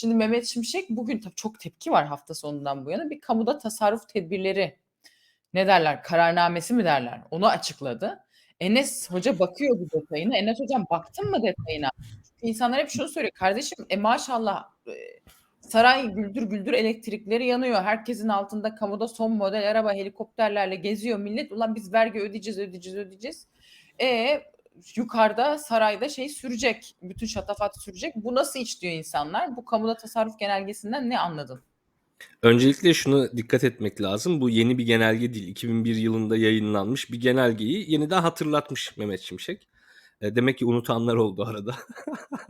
Şimdi Mehmet Şimşek bugün tabii çok tepki var hafta sonundan bu yana bir kamuda tasarruf tedbirleri ne derler kararnamesi mi derler onu açıkladı. Enes Hoca bakıyor bu detayına. Enes Hocam baktın mı detayına? İnsanlar hep şunu söylüyor. Kardeşim e maşallah e, saray güldür güldür elektrikleri yanıyor. Herkesin altında kamuda son model araba helikopterlerle geziyor millet. Ulan biz vergi ödeyeceğiz ödeyeceğiz ödeyeceğiz. E yukarıda sarayda şey sürecek. Bütün şatafat sürecek. Bu nasıl iş diyor insanlar? Bu kamuda tasarruf genelgesinden ne anladın? Öncelikle şuna dikkat etmek lazım. Bu yeni bir genelge değil. 2001 yılında yayınlanmış bir genelgeyi yeniden hatırlatmış Mehmet Şimşek. E, demek ki unutanlar oldu arada.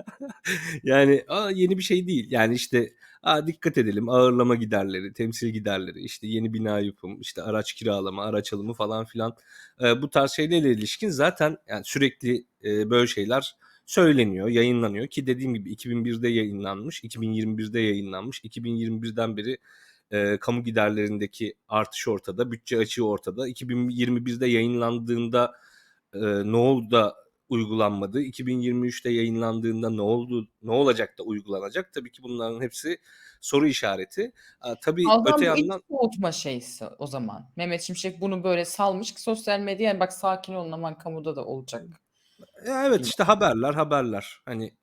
yani a, yeni bir şey değil. Yani işte a, dikkat edelim ağırlama giderleri, temsil giderleri, işte yeni bina yapım, işte araç kiralama, araç alımı falan filan e, bu tarz şeylerle ilişkin zaten yani sürekli e, böyle şeyler söyleniyor, yayınlanıyor ki dediğim gibi 2001'de yayınlanmış, 2021'de yayınlanmış. 2021'den beri e, kamu giderlerindeki artış ortada, bütçe açığı ortada. 2021'de yayınlandığında e, ne oldu da uygulanmadı? 2023'te yayınlandığında ne oldu, ne olacak da uygulanacak? Tabii ki bunların hepsi soru işareti. A, tabii Aldan öte yandan soğutma şeysi o zaman. Mehmet Şimşek bunu böyle salmış ki sosyal medya yani bak sakin olun aman kamuda da olacak. Evet işte haberler haberler. Hani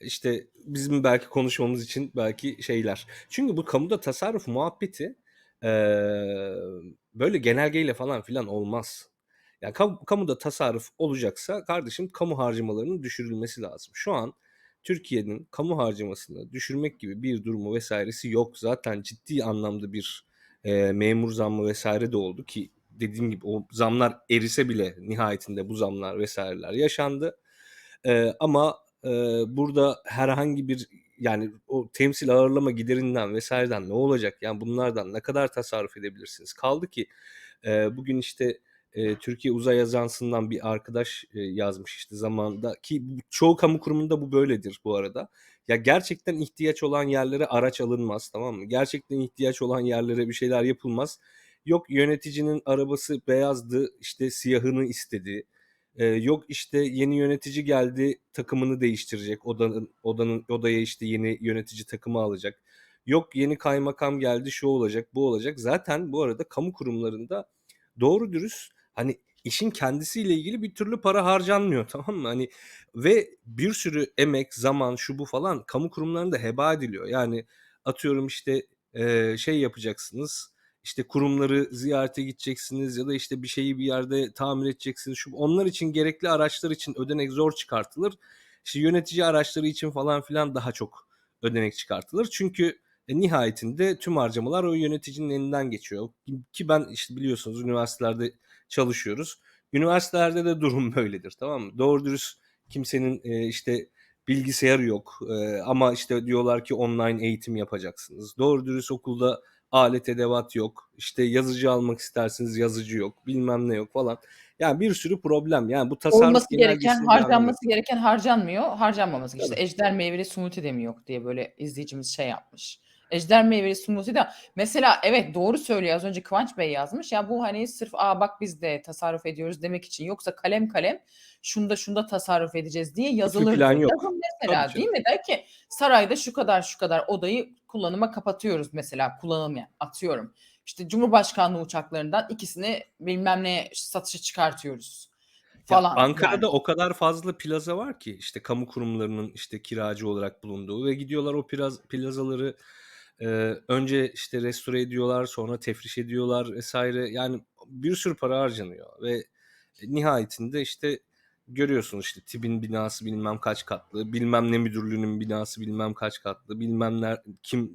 işte bizim belki konuşmamız için belki şeyler. Çünkü bu kamuda tasarruf muhabbeti eee, böyle genelgeyle falan filan olmaz. Yani kam- kamuda tasarruf olacaksa kardeşim kamu harcamalarının düşürülmesi lazım. Şu an Türkiye'nin kamu harcamasını düşürmek gibi bir durumu vesairesi yok. Zaten ciddi anlamda bir eee, memur zammı vesaire de oldu ki dediğim gibi o zamlar erise bile nihayetinde bu zamlar vesaireler yaşandı. Eee, ama eee, burada herhangi bir yani o temsil ağırlama giderinden vesaireden ne olacak? Yani bunlardan ne kadar tasarruf edebilirsiniz? Kaldı ki eee, bugün işte eee, Türkiye Uzay Ajansı'ndan bir arkadaş eee, yazmış işte zamanında ki çoğu kamu kurumunda bu böyledir bu arada. Ya gerçekten ihtiyaç olan yerlere araç alınmaz tamam mı? Gerçekten ihtiyaç olan yerlere bir şeyler yapılmaz. Yok yöneticinin arabası beyazdı işte siyahını istedi. Ee, yok işte yeni yönetici geldi takımını değiştirecek odanın odanın odaya işte yeni yönetici takımı alacak. Yok yeni kaymakam geldi şu olacak bu olacak. Zaten bu arada kamu kurumlarında doğru dürüst hani işin kendisiyle ilgili bir türlü para harcanmıyor tamam mı? Hani ve bir sürü emek, zaman, şu bu falan kamu kurumlarında heba ediliyor. Yani atıyorum işte eee, şey yapacaksınız. işte kurumları ziyarete gideceksiniz ya da işte bir şeyi bir yerde tamir edeceksiniz. Şu onlar için gerekli araçlar için ödenek zor çıkartılır. İşte yönetici araçları için falan filan daha çok ödenek çıkartılır. Çünkü e, nihayetinde tüm harcamalar o yöneticinin elinden geçiyor. Ki ben işte biliyorsunuz üniversitelerde çalışıyoruz. Üniversitelerde de durum böyledir tamam mı? Doğru dürüst kimsenin e, işte bilgisayarı yok E, ama işte diyorlar ki online eğitim yapacaksınız. Doğru dürüst okulda alet edevat yok. İşte yazıcı almak isterseniz yazıcı yok. Bilmem ne yok falan. Yani bir sürü problem. Yani bu tasarruf Olması gereken harcanması gereken harcanmıyor. Harcanmaması işte Tabii. ejder meyveli smoothie de mi yok diye böyle izleyicimiz şey yapmış. Ejder meyveli smoothie de mesela evet doğru söylüyor az önce Kıvanç Bey yazmış. Ya bu hani sırf aa bak biz de tasarruf ediyoruz demek için yoksa kalem kalem şunda şunda tasarruf edeceğiz diye yazılır. plan yok. Yazın mesela Tabii değil mi? Der ki sarayda şu kadar şu kadar odayı kullanıma kapatıyoruz mesela kullanılmayan atıyorum. İşte Cumhurbaşkanlığı uçaklarından ikisini bilmem ne satışa çıkartıyoruz Ya falan Ankara'da yani. o kadar fazla plaza var ki işte kamu kurumlarının işte kiracı olarak bulunduğu ve gidiyorlar o plaz, plazaları e, önce işte restore ediyorlar sonra tefriş ediyorlar vesaire yani bir sürü para harcanıyor ve nihayetinde işte görüyorsunuz işte TİB'in binası bilmem kaç katlı bilmem ne müdürlüğünün binası bilmem kaç katlı bilmem ne kim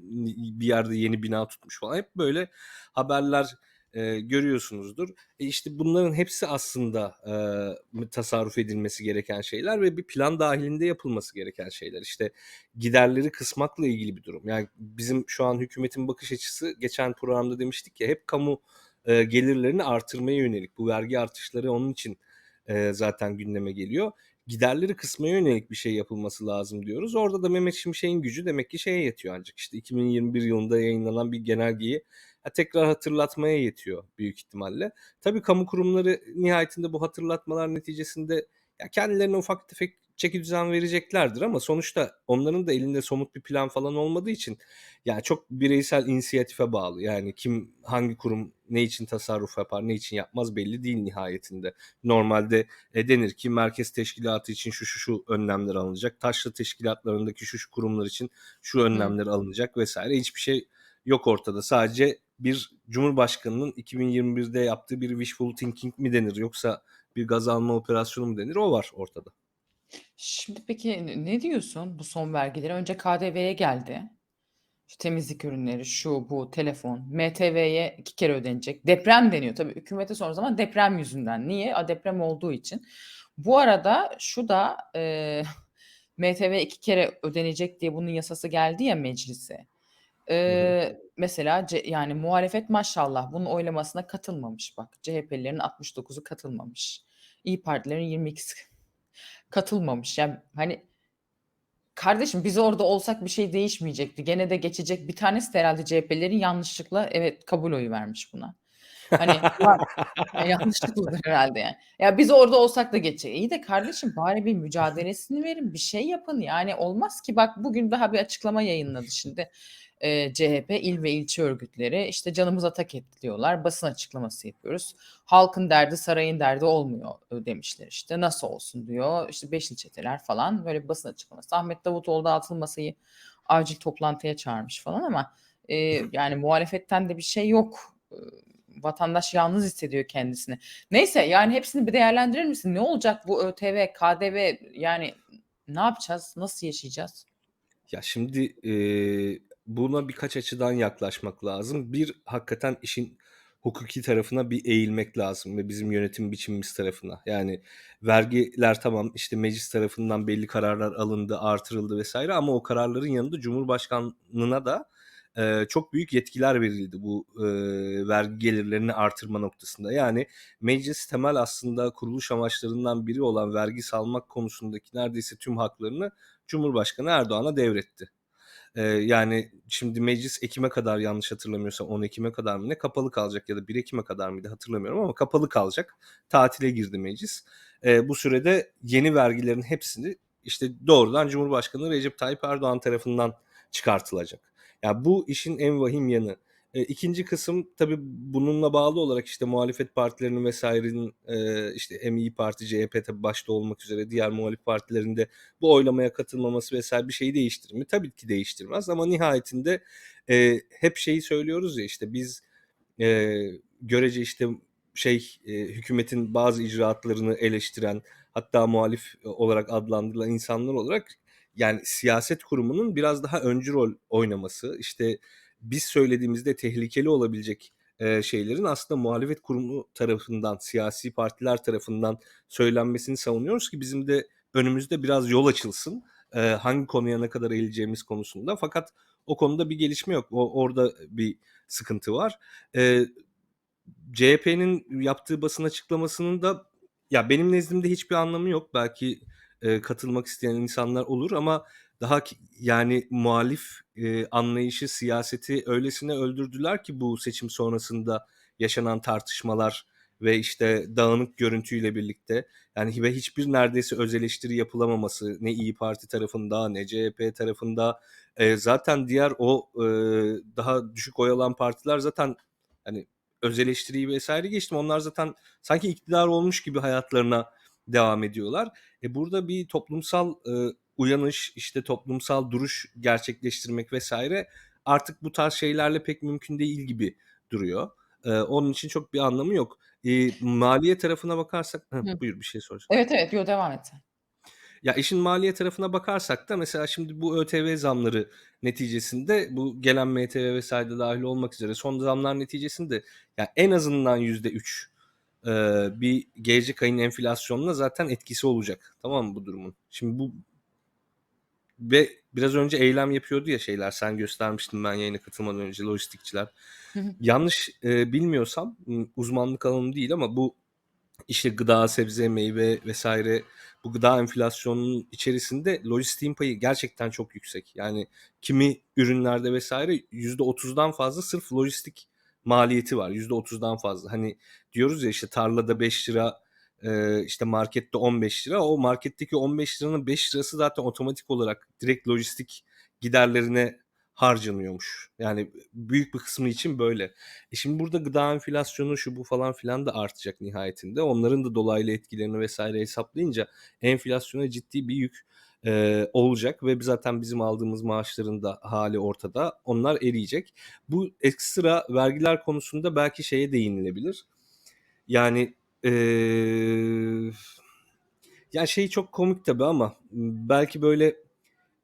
bir yerde yeni bina tutmuş falan. Hep böyle haberler e, görüyorsunuzdur. E işte bunların hepsi aslında e, tasarruf edilmesi gereken şeyler ve bir plan dahilinde yapılması gereken şeyler. İşte giderleri kısmakla ilgili bir durum. Yani bizim şu an hükümetin bakış açısı geçen programda demiştik ya hep kamu e, gelirlerini artırmaya yönelik. Bu vergi artışları onun için e, zaten gündeme geliyor. Giderleri kısmaya yönelik bir şey yapılması lazım diyoruz. Orada da Mehmet Şimşek'in gücü demek ki şeye yetiyor ancak. İşte 2021 yılında yayınlanan bir genelgeyi tekrar hatırlatmaya yetiyor büyük ihtimalle. Tabii kamu kurumları nihayetinde bu hatırlatmalar neticesinde ya kendilerine ufak tefek çekidüzen vereceklerdir ama sonuçta onların da elinde somut bir plan falan olmadığı için yani çok bireysel inisiyatife bağlı. Yani kim, hangi kurum ne için tasarruf yapar, ne için yapmaz belli değil nihayetinde. Normalde, eee, denir ki merkez teşkilatı için şu, şu, şu önlemler alınacak. Taşra teşkilatlarındaki şu, şu kurumlar için şu önlemler alınacak vs. Hiçbir şey yok ortada. Sadece bir cumhurbaşkanının 2021'de yaptığı bir wishful thinking mi denir yoksa bir gaz alma operasyonu mu denir? O var ortada. Şimdi peki ne diyorsun bu son vergilere? Önce KDV'ye geldi. İşte temizlik ürünleri, şu, bu, telefon. MTV'ye 2 kere ödenecek. Deprem deniyor tabii. Hükümete sorduğun zaman deprem yüzünden. Niye? A, deprem olduğu için. Bu arada şu da, eee, MTV 2 kere ödenecek diye bunun yasası geldi ya meclise. Eee, mesela ce yani muhalefet maşallah bunun oylamasına katılmamış bak. CHP'lilerin 69'u katılmamış. İYİ Partilerin 22'si katılmamış. Yani, hani kardeşim biz orada olsak bir şey değişmeyecekti. Gene de geçecek. Bir tanesi de herhâlde CHP'lilerin yanlışlıkla evet kabul oyu vermiş buna. Hani ya yanlışlıkladır herhâlde yani. Ya biz orada olsak da geçecek. İyi de kardeşim bari bir mücadelesini verin, bir şey yapın. Yani olmaz ki bak bugün daha bir açıklama yayınladı şimdi, eee, CHP il ve ilçe örgütleri. İşte canımıza tak etti diyorlar. Basın açıklaması yapıyoruz. Halkın derdi sarayın derdi olmuyor, ııı, demişler işte. Nasıl olsun diyor. İşte Beşli çeteler falan böyle bir basın açıklaması. Ahmet Davutoğlu da altılı masayı acil toplantıya çağırmış falan ama, eee, yani muhalefetten de bir şey yok. Iıı, vatandaş yalnız hissediyor kendisini. Neyse yani hepsini bir değerlendirir misin? Ne olacak bu ÖTV, KDV yani ne yapacağız? Nasıl yaşayacağız? Ya şimdi, eee, buna birkaç açıdan yaklaşmak lazım. Bir, hakikaten işin hukuki tarafına bir eğilmek lazım ve bizim yönetim biçimimiz tarafına. Yani vergiler tamam, işte meclis tarafından belli kararlar alındı, artırıldı vs. ama o kararların yanında Cumhurbaşkanlığına da, eee, çok büyük yetkiler verildi bu, eee, vergi gelirlerini artırma noktasında. Yani meclis temel aslında kuruluş amaçlarından biri olan vergi salmak konusundaki neredeyse tüm haklarını Cumhurbaşkanı Erdoğan'a devretti. Eee, yani şimdi meclis ekime kadar yanlış hatırlamıyorsam 10 ekime kadar mı ne kapalı kalacak ya da 1 ekime kadar mıydı hatırlamıyorum ama kapalı kalacak. Tatile girdi meclis. Eee, bu sürede yeni vergilerin hepsini işte doğrudan Cumhurbaşkanı Recep Tayyip Erdoğan tarafından çıkartılacak. Ya bu işin en vahim yanı. Eee, 2'nci kısım tabii bununla bağlı olarak işte muhalefet partilerinin vs.'nin eee, işte İYİ Parti, CHP tabii başta olmak üzere diğer muhalif partilerin de bu oylamaya katılmaması vs. bir şeyi değiştirir mi? Tabii ki değiştirmez ama nihayetinde, eee, hep şeyi söylüyoruz ya işte biz, eee, görece işte şey, eee, hükümetin bazı icraatlarını eleştiren hatta muhalif olarak adlandırılan insanlar olarak yani siyaset kurumunun biraz daha öncü rol oynaması, işte biz söylediğimizde tehlikeli olabilecek, eee, şeylerin aslında muhalefet kurumu tarafından, siyasi partiler tarafından söylenmesini savunuyoruz ki bizim de önümüzde biraz yol açılsın, eee, hangi konuya ne kadar eğileceğimiz konusunda. Fakat o konuda bir gelişme yok. O orada bir sıkıntı var. Eee, CHP'nin yaptığı basın açıklamasının da ya benim nezdimde hiçbir anlamı yok. Belki, eee, katılmak isteyen insanlar olur ama daha yani muhalif, eee, anlayışı, siyaseti öylesine öldürdüler ki bu seçim sonrasında yaşanan tartışmalar ve işte dağınık görüntüyle birlikte. Yani ve hiçbir neredeyse öz eleştiri yapılamaması ne İYİ Parti tarafında ne CHP tarafında. Eee, zaten diğer o, eee, daha düşük oy alan partiler zaten hani öz eleştiriyi vs. geçtim. Onlar zaten sanki iktidar olmuş gibi hayatlarına devam ediyorlar. E, burada bir toplumsal, ııı, uyanış, işte toplumsal duruş gerçekleştirmek vs. artık bu tarz şeylerle pek mümkün değil gibi duruyor. Eee, onun için çok bir anlamı yok. İii, maliye tarafına bakarsak Hı. buyur bir şey soracaktın. Evet, evet. Yo, devam et. Ya işin maliye tarafına bakarsak da mesela şimdi bu ÖTV zamları neticesinde bu gelen MTV vs. de dâhil olmak üzere son zamlar neticesinde ya en azından %3 eee, bir gelecek ayın enflasyonuna zaten etkisi olacak. Tamam mı bu durumun? Şimdi bu ve biraz önce eylem yapıyordu ya şeyler, sen göstermiştin ben yayına katılmadan önce lojistikçiler. Yanlış, eee, bilmiyorsam, uzmanlık alanım değil ama bu işte gıda, sebze, meyve vs. bu gıda enflasyonunun içerisinde lojistiğin payı gerçekten çok yüksek. Yani kimi ürünlerde vs. %30'dan fazla sırf lojistik maliyeti var. %30'dan fazla. Hani diyoruz ya işte tarlada 5 lira eee, işte markette ₺15 o marketteki ₺15'nin ₺5'sı zaten otomatik olarak direkt lojistik giderlerine harcanıyormuş. Yani büyük bir kısmı için böyle. E, şimdi burada gıda enflasyonu şu bu falan filan da artacak nihayetinde. Onların da dolaylı etkilerini vs. hesaplayınca enflasyona ciddi bir yük, eee, olacak ve zaten bizim aldığımız maaşların da hâli ortada. Onlar eriyecek. Bu ekstra vergiler konusunda belki şeye değinilebilir. Yani, eee, ya, şey çok komik tabii ama belki böyle,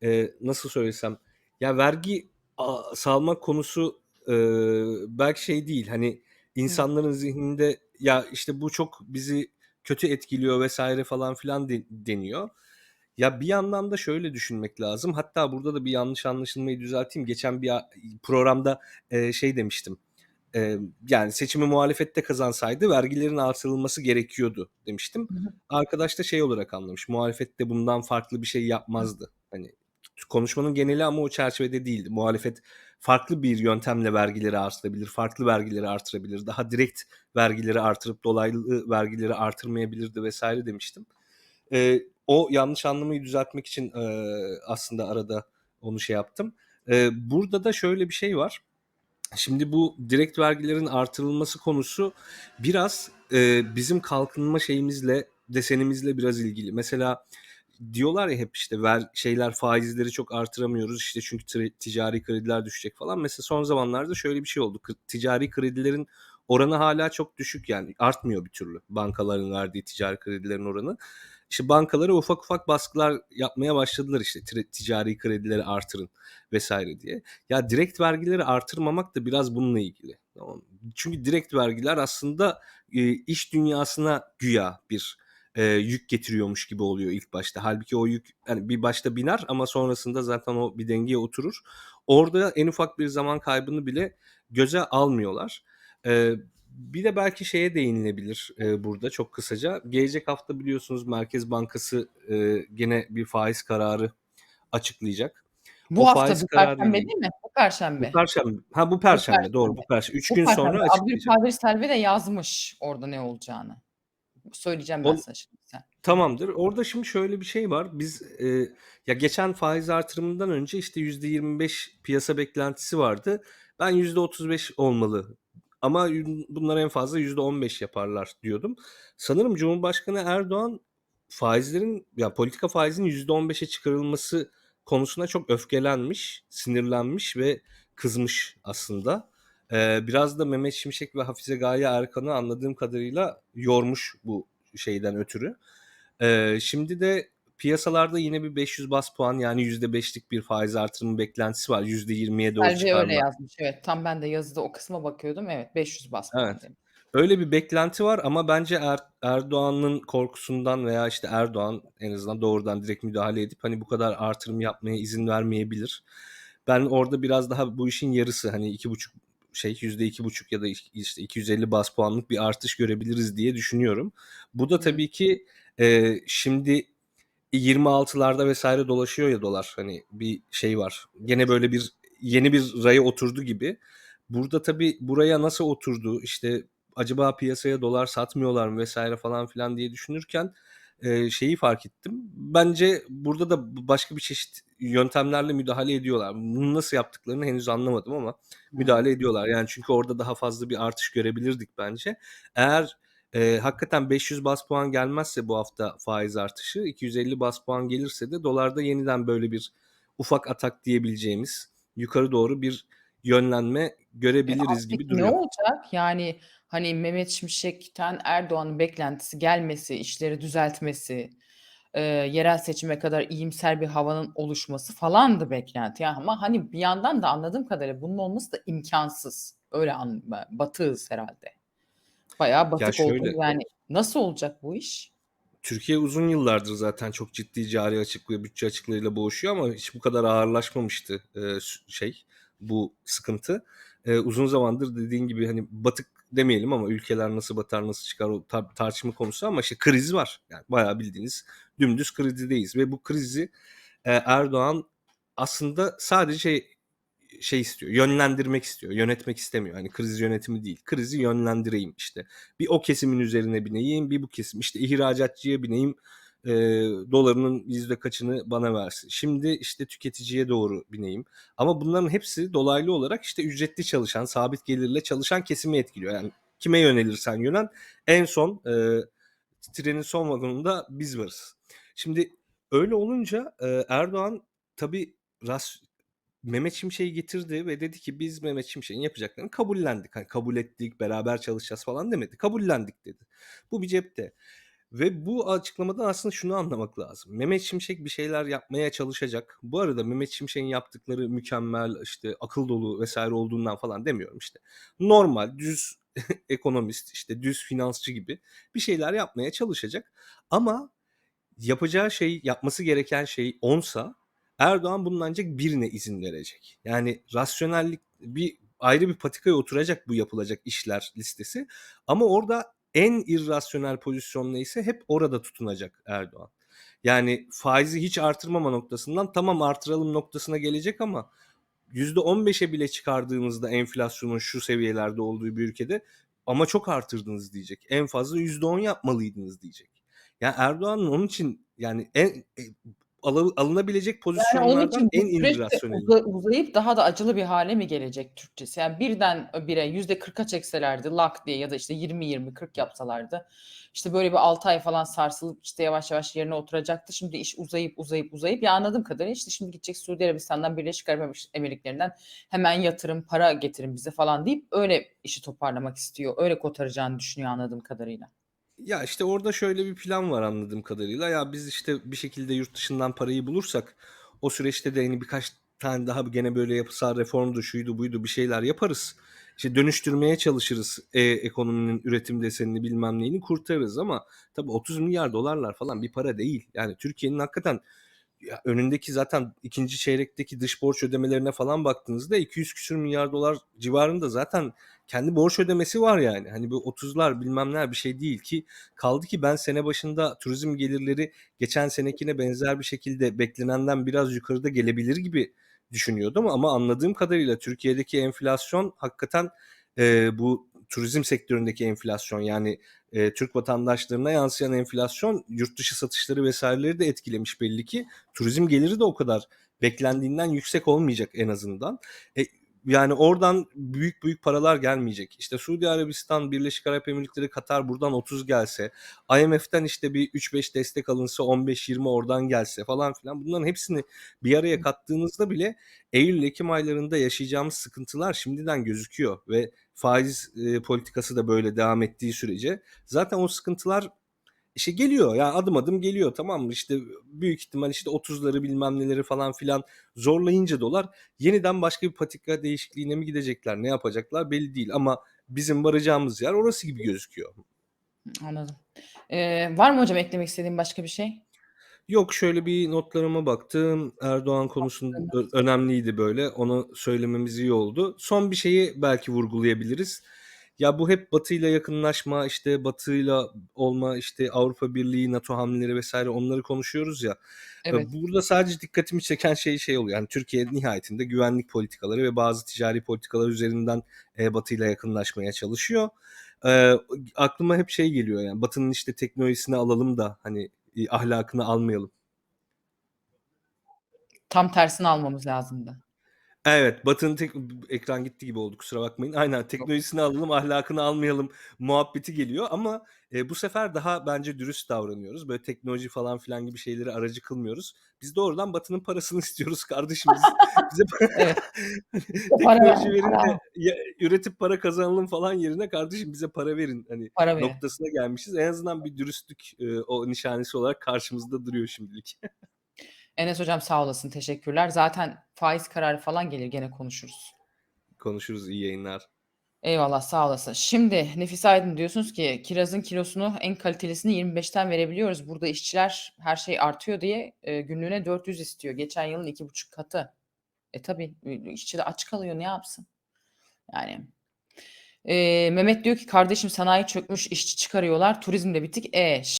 eee, nasıl söylesem, ya, vergi a salmak konusu, eee, belki şey değil, hani, insanların zihninde ya, işte, bu çok bizi kötü etkiliyor vs. falan filan de deniyor. Ya, bir yandan da şöyle düşünmek lazım. Hatta burada da bir yanlış anlaşılmayı düzelteyim. Geçen bir a programda, eee, şey demiştim, eee, yani seçimi muhalefet de kazansaydı vergilerin artırılması gerekiyordu demiştim. Hı hı. Arkadaş da şey olarak anlamış, muhalefet de bundan farklı bir şey yapmazdı. Hani, konuşmanın geneli ama o çerçevede değildi. Muhalefet farklı bir yöntemle vergileri artırabilir, farklı vergileri artırabilir, daha direkt vergileri artırıp dolaylı vergileri artırmayabilirdi vs. demiştim. Eee, o yanlış anlamayı düzeltmek için, eee, aslında arada onu şey yaptım. Eee, burada da şöyle bir şey var. Şimdi bu direkt vergilerin artırılması konusu biraz, eee, bizim kalkınma şeyimizle, desenimizle biraz ilgili. Mesela diyorlar ya hep işte ver şeyler faizleri çok artıramıyoruz işte çünkü ticari krediler düşecek falan. Mesela son zamanlarda şöyle bir şey oldu. Ticari kredilerin oranı hâlâ çok düşük yani artmıyor bir türlü bankaların verdiği ticari kredilerin oranı. İşte bankalara ufak ufak baskılar yapmaya başladılar işte ticari kredileri artırın vs. diye. Ya, direkt vergileri artırmamak da biraz bununla ilgili? Çünkü direkt vergiler aslında, eee, iş dünyasına güya bir, eee, yük getiriyormuş gibi oluyor ilk başta. Hâlbuki o yük, hani, bir başta biner ama sonrasında zaten o bir dengeye oturur. Orada en ufak bir zaman kaybını bile göze almıyorlar. Eee, bir de belki şeye değinilebilir, eee, burada çok kısaca. Gelecek hafta biliyorsunuz Merkez Bankası, eee, gene bir faiz kararı açıklayacak. O Bu hafta, faiz bu perşembe değil mi? Bu Bu perşembe. perşembe. Ha, bu Bu perşembe doğru perşembe. bu perş 3 Bu gün sonra perşembe. açıklayacak. Abdülkadir Selvi de yazmış orada ne olacağını. Söyleyeceğim ben Ol sana şimdi sen. tamamdır. Orada şimdi şöyle bir şey var. Biz, eee, ya geçen faiz artırımından önce işte %25 piyasa beklentisi vardı. Ben %35 olmalı ama bunlar en fazla %15 yaparlar diyordum. Sanırım Cumhurbaşkanı Erdoğan faizlerin ya politika faizinin %15'e çıkarılması konusuna çok öfkelenmiş, sinirlenmiş ve kızmış aslında. Eee, biraz da Mehmet Şimşek ve Hafize Gaye Erkan'ı anladığım kadarıyla yormuş bu şeyden ötürü. Eee, şimdi de piyasalarda yine bir 500 baz puan yani %5'lik bir faiz artırımı beklentisi var. %20'ye doğru Selvi öyle yazmış. Evet, tam ben de yazıda o kısma bakıyordum. Evet, 500 baz Evet. puan demiş. Öyle bir beklenti var ama bence Er Erdoğan'ın korkusundan veya işte Erdoğan en azından doğrudan direkt müdahale edip hani bu kadar artırım yapmaya izin vermeyebilir. Ben orada biraz daha bu işin yarısı hani 2,5 şey %2,5 ya da iş işte 250 baz puanlık bir artış görebiliriz diye düşünüyorum. Bu da tabii ki, eee, şimdi 26'larda vs. dolaşıyor ya dolar. Hani bir şey var. Gene böyle bir yeni bir raya oturdu gibi. Burada tabii buraya nasıl oturdu, işte acaba piyasaya dolar satmıyorlar mı vs. falan filan diye düşünürken, eee, şeyi fark ettim. Bence burada da başka bir çeşit yöntemlerle müdahale ediyorlar. Bunu nasıl yaptıklarını henüz anlamadım ama müdahale ediyorlar. Yani çünkü orada daha fazla bir artış görebilirdik bence. Eğer, eee, hakikaten 500 baz puan gelmezse bu hafta faiz artışı, 250 baz puan gelirse de dolarda yeniden böyle bir ufak atak diyebileceğimiz yukarı doğru bir yönlenme E, görebiliriz peki gibi ne duruyor. olacak? Yani, hani, Mehmet Şimşek'ten Erdoğan'ın beklentisi gelmesi, işleri düzeltmesi, eee, yerel seçime kadar iyimser bir havanın oluşması falandı beklenti. Ya, ama hani bir yandan da anladığım kadarıyla bunun olması da imkânsız. Öyle an ba batığız herhâlde. Bayağı Ya, batık şöyle olduğunu yani Nasıl olacak bu iş? Türkiye uzun yıllardır zaten çok ciddi cari açık ve bütçe açıklığıyla boğuşuyor ama hiç bu kadar ağırlaşmamıştı, sü şey, bu sıkıntı. Eee, uzun zamandır dediğin gibi, hani, batık demeyelim ama ülkeler nasıl batar, nasıl çıkar o tar tartışma konusu ama işte kriz var. Yani bayağı bildiğiniz dümdüz krizdeyiz ve bu krizi, eee, Erdoğan aslında sadece şey istiyor, yönlendirmek istiyor, yönetmek istemiyor. Hani kriz yönetimi değil, krizi yönlendireyim işte. Bir o kesimin üzerine bineyim, bir bu kesim işte ihracatçıya bineyim, e, dolarının yüzde kaçını bana versin. Şimdi işte tüketiciye doğru bineyim. Ama bunların hepsi dolaylı olarak işte ücretli çalışan, sabit gelirle çalışan kesimi etkiliyor. Yani kime yönelirsen yönel en son e, trenin son vagonunda biz varız. Şimdi öyle olunca e, Erdoğan tabii ras Mehmet Şimşek'i getirdi ve dedi ki biz Mehmet Şimşek'in yapacaklarını kabullendik. Hani kabul ettik, beraber çalışacağız falan demedi. Kabullendik dedi. Bu bir cepte. Ve bu açıklamadan aslında şunu anlamak lazım. Mehmet Şimşek bir şeyler yapmaya çalışacak. Bu arada Mehmet Şimşek'in yaptıkları mükemmel, işte akıl dolu vesaire olduğundan falan demiyorum işte. Normal, düz ekonomist, işte düz finansçı gibi bir şeyler yapmaya çalışacak. Ama yapacağı şey, yapması gereken şey onsa Erdoğan bunun ancak birine izin verecek. Yani rasyonellik bir ayrı bir patikaya oturacak bu yapılacak işler listesi. Ama orada en irrasyonel pozisyonla ise hep orada tutunacak Erdoğan. Yani faizi hiç artırmama noktasından tamam artıralım noktasına gelecek ama %15'e bile çıkardığınızda enflasyonun şu seviyelerde olduğu bir ülkede ama çok artırdınız diyecek. En fazla %10 yapmalıydınız diyecek. Yani Erdoğan'ın onun için yani en alı- alınabilecek Yani pozisyonlardan için bu en irrasyoneli. uza- uzayıp daha da acılı bir hale mi gelecek Türkçesi? Yani birden bire yüzde 40'a çekselerdi lak diye ya da işte 20-20-40 yapsalardı işte böyle bir 6 ay falan sarsılıp işte yavaş yavaş yerine oturacaktı. Şimdi iş uzayıp uzayıp uzayıp ya anladığım kadarıyla işte şimdi gidecek Suudi Arabistan'dan Birleşik Arap Emirlikleri'nden hemen yatırım para getirin bize falan deyip öyle işi toparlamak istiyor. Öyle kotaracağını düşünüyor anladığım kadarıyla. Ya işte orada şöyle bir plan var anladığım kadarıyla. Ya biz işte bir şekilde yurt dışından parayı bulursak o süreçte de hani birkaç tane daha gene böyle yapısal reformdu, şuydu buydu bir şeyler yaparız. İşte dönüştürmeye çalışırız e, ekonominin üretim desenini bilmem neyini kurtarırız ama tabii 30 milyar dolarlar falan bir para değil. Yani Türkiye'nin hakikaten ya önündeki zaten ikinci çeyrekteki dış borç ödemelerine falan baktığınızda 200 küsür milyar dolar civarında zaten kendi borç ödemesi var yani. Hani bu 30'lar bilmem neler bir şey değil ki kaldı ki ben sene başında turizm gelirleri geçen senekine benzer bir şekilde beklenenden biraz yukarıda gelebilir gibi düşünüyordum ama anladığım kadarıyla Türkiye'deki enflasyon hakikaten e, bu turizm sektöründeki enflasyon yani e, Türk vatandaşlarına yansıyan enflasyon yurt dışı satışları vesaireleri de etkilemiş belli ki. Turizm geliri de o kadar beklendiğinden yüksek olmayacak en azından. E, yani oradan büyük büyük paralar gelmeyecek. İşte Suudi Arabistan, Birleşik Arap Emirlikleri, Katar buradan 30 gelse, IMF'den işte bir 3-5 destek alınsa 15-20 oradan gelse falan filan bunların hepsini bir araya kattığınızda bile Eylül-Ekim aylarında yaşayacağımız sıkıntılar şimdiden gözüküyor ve faiz e, politikası da böyle devam ettiği sürece zaten o sıkıntılar işte geliyor ya adım adım geliyor tamam mı işte büyük ihtimal işte 30'ları bilmem neleri falan filan zorlayınca dolar yeniden başka bir patika değişikliğine mi gidecekler ne yapacaklar belli değil ama bizim varacağımız yer orası gibi gözüküyor. Anladım. Ee, var mı hocam eklemek istediğin başka bir şey? Yok şöyle bir notlarıma baktım. Erdoğan konusunda önemliydi böyle. Onu söylememiz iyi oldu. Son bir şeyi belki vurgulayabiliriz. Ya bu hep Batı'yla yakınlaşma, işte Batı'yla olma, işte Avrupa Birliği, NATO hamleleri vesaire onları konuşuyoruz ya. Evet. Burada sadece dikkatimi çeken şey şey oluyor. Yani Türkiye nihayetinde güvenlik politikaları ve bazı ticari politikalar üzerinden e, Batı'yla yakınlaşmaya çalışıyor. E, aklıma hep şey geliyor yani Batı'nın işte teknolojisini alalım da hani e, ahlakını almayalım. Tam tersini almamız lazımdı. Evet, Batı'nın tek ekran gitti gibi oldu kusura bakmayın. Aynen teknolojisini alalım, ahlakını almayalım muhabbeti geliyor ama e, bu sefer daha bence dürüst davranıyoruz. Böyle teknoloji falan filan gibi şeyleri aracı kılmıyoruz. Biz doğrudan Batı'nın parasını istiyoruz kardeşim. Biz, bize Evet. teknoloji Para ver, verin para. de ya, üretip para kazanalım falan yerine kardeşim bize para verin hani Para verin. noktasına gelmişiz. En azından bir dürüstlük e, o nişanesi olarak karşımızda duruyor şimdilik. Enes hocam sağ olasın. Teşekkürler. Zaten faiz kararı falan gelir gene konuşuruz. Konuşuruz iyi yayınlar. Eyvallah sağ olasın. Şimdi Nefise Aydın diyorsunuz ki kirazın kilosunu en kalitelisini 25'ten verebiliyoruz. Burada işçiler her şey artıyor diye e, günlüğüne 400 istiyor. Geçen yılın 2,5 katı. E tabi işçi de aç kalıyor ne yapsın? Yani e, Mehmet diyor ki kardeşim sanayi çökmüş işçi çıkarıyorlar turizm de bitik. E